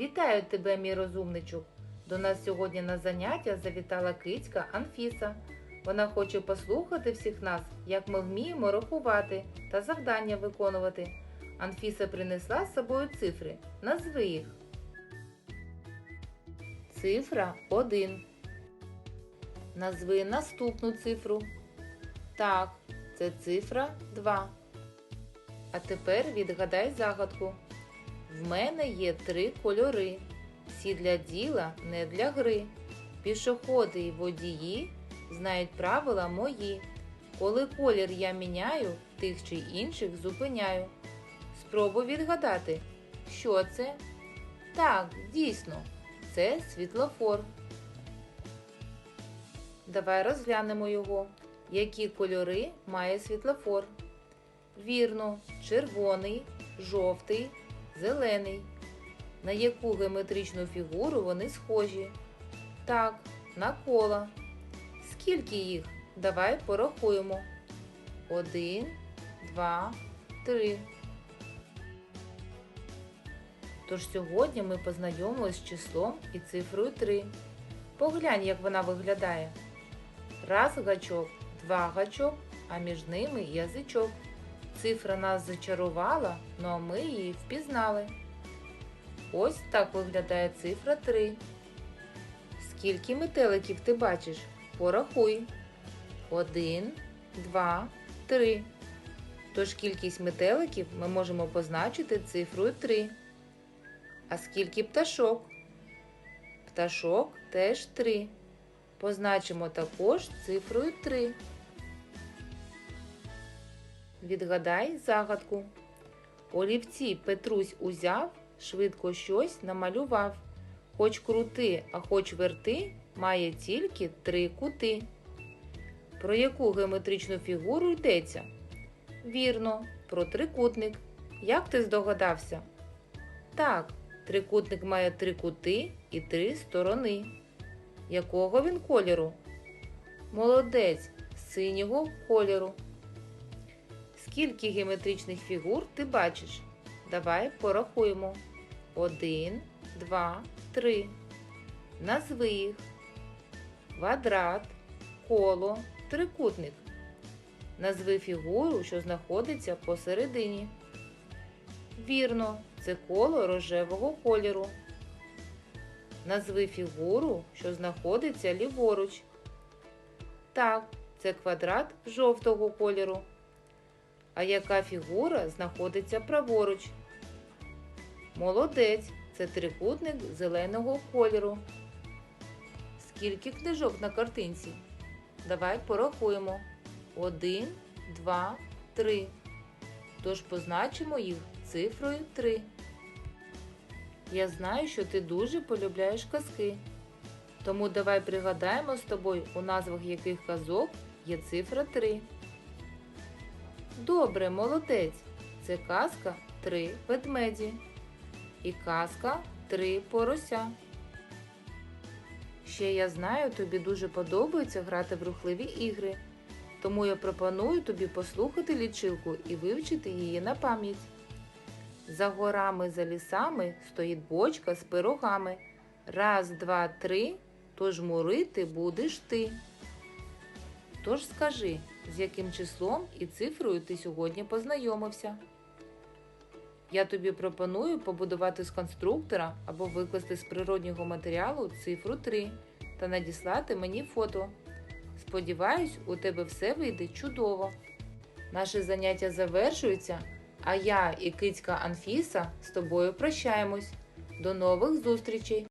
Вітаю тебе, мій розумничок! До нас сьогодні на заняття завітала кицька Анфіса. Вона хоче послухати всіх нас, як ми вміємо рахувати та завдання виконувати. Анфіса принесла з собою цифри. Назви їх. Цифра 1. Назви наступну цифру. Так, це цифра 2. А тепер відгадай загадку. В мене є три кольори. Всі для діла, не для гри. Пішоходи й водії знають правила мої. Коли колір я міняю, тих чи інших зупиняю. Спробуй відгадати, що це? Так, дійсно, це світлофор. Давай розглянемо його. Які кольори має світлофор? Вірно, червоний, жовтий, зелений. На яку геометричну фігуру вони схожі? Так, на кола. Скільки їх? Давай порахуємо. Один, два, три. Тож сьогодні ми познайомились з числом і цифрою 3. Поглянь, як вона виглядає. Раз гачок, два гачок, а між ними язичок. Цифра нас зачарувала, ну а ми її впізнали. Ось так виглядає цифра 3. Скільки метеликів ти бачиш? Порахуй. Один, два, три. Тож кількість метеликів ми можемо позначити цифрою 3. А скільки пташок? Пташок теж 3. Позначимо також цифрою 3. Відгадай загадку. Олівці Петрусь узяв, швидко щось намалював. Хоч крути, а хоч верти, має тільки три кути. Про яку геометричну фігуру йдеться? Вірно, про трикутник. Як ти здогадався? Так, трикутник має три кути і три сторони. Якого він кольору? Молодець синього кольору. Скільки геометричних фігур ти бачиш? Давай порахуємо. Один, два, три. Назви їх. Квадрат, коло, трикутник. Назви фігуру, що знаходиться посередині. Вірно, це коло рожевого кольору. Назви фігуру, що знаходиться ліворуч. Так, це квадрат жовтого кольору. А яка фігура знаходиться праворуч? Молодець, це трикутник зеленого кольору. Скільки книжок на картинці? Давай порахуємо. Один, два, три. Тож позначимо їх цифрою 3. Я знаю, що ти дуже полюбляєш казки. Тому давай пригадаємо з тобою, у назвах яких казок є цифра 3. Добре, молодець. Це казка три ведмеді. І казка три порося. Ще я знаю, тобі дуже подобається грати в рухливі ігри. Тому я пропоную тобі послухати лічилку і вивчити її на пам'ять. За горами, за лісами стоїть бочка з пирогами. Раз, два, три, тож мурити будеш ти. Тож скажи, з яким числом і цифрою ти сьогодні познайомився. Я тобі пропоную побудувати з конструктора або викласти з природнього матеріалу цифру 3 та надіслати мені фото. Сподіваюсь, у тебе все вийде чудово. Наше заняття завершується, а я і кицька Анфіса з тобою прощаємось. До нових зустрічей!